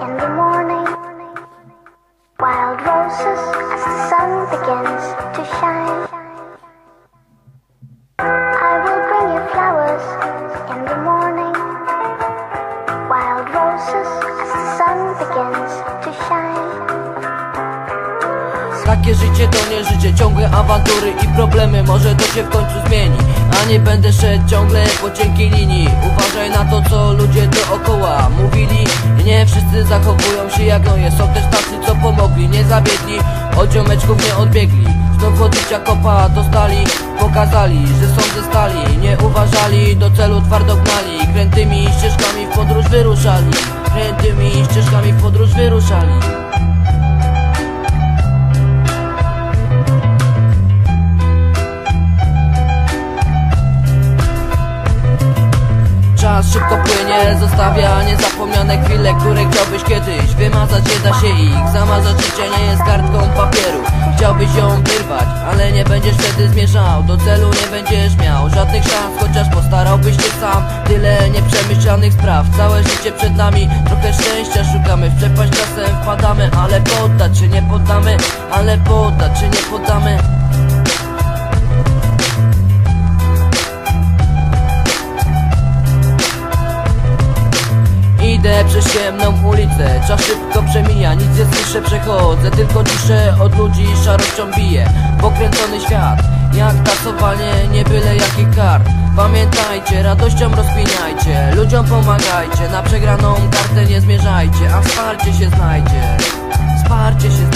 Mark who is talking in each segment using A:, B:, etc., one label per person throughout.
A: in the morning. Wild roses as the sun begins to shine. I will bring you flowers in the morning. Wild roses as the sun begins to shine.
B: Takie życie to nie życie, ciągłe awantury i problemy Może to się w końcu zmieni A nie będę szedł ciągle po cienkiej linii Uważaj na to co ludzie dookoła mówili Nie wszyscy zachowują się jak noje. Są też tacy co pomogli, nie zabiegli. Od ziomeczków nie odbiegli. Znów od życia kopa dostali. Pokazali, że są ze stali. Nie uważali, do celu twardo gnali. Krętymi ścieżkami w podróż wyruszali. Krętymi ścieżkami w podróż wyruszali szybko płynie, zostawia niezapomniane chwile, które chciałbyś kiedyś Wymazać nie da się ich, zamazać życie nie jest kartką papieru. Chciałbyś ją wyrwać, ale nie będziesz wtedy zmierzał Do celu nie będziesz miał żadnych szans, chociaż postarałbyś się sam. Tyle nieprzemyślanych spraw, całe życie przed nami Trochę szczęścia szukamy, w przepaść czasem wpadamy Ale poddać czy nie poddamy, ale poddać czy nie poddamy przez ciemną ulicę, czas szybko przemija Nic nie słyszę, przechodzę, tylko ciszę od ludzi szarością bije Pokręcony świat, jak tasowanie, nie byle jakich kart Pamiętajcie, radością rozkminiajcie Ludziom pomagajcie, na przegraną kartę nie zmierzajcie A wsparcie się znajdzie, wsparcie się znajdzie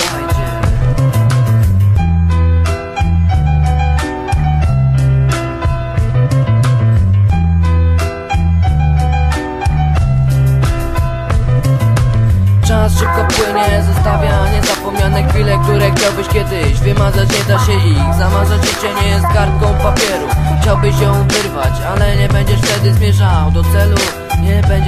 B: zostawia niezapomniane chwile, które chciałbyś kiedyś Wymazać nie da się ich, zamazać życie nie jest kartką papieru. Chciałbyś ją wyrwać, ale nie będziesz wtedy zmierzał do celu Nie będziesz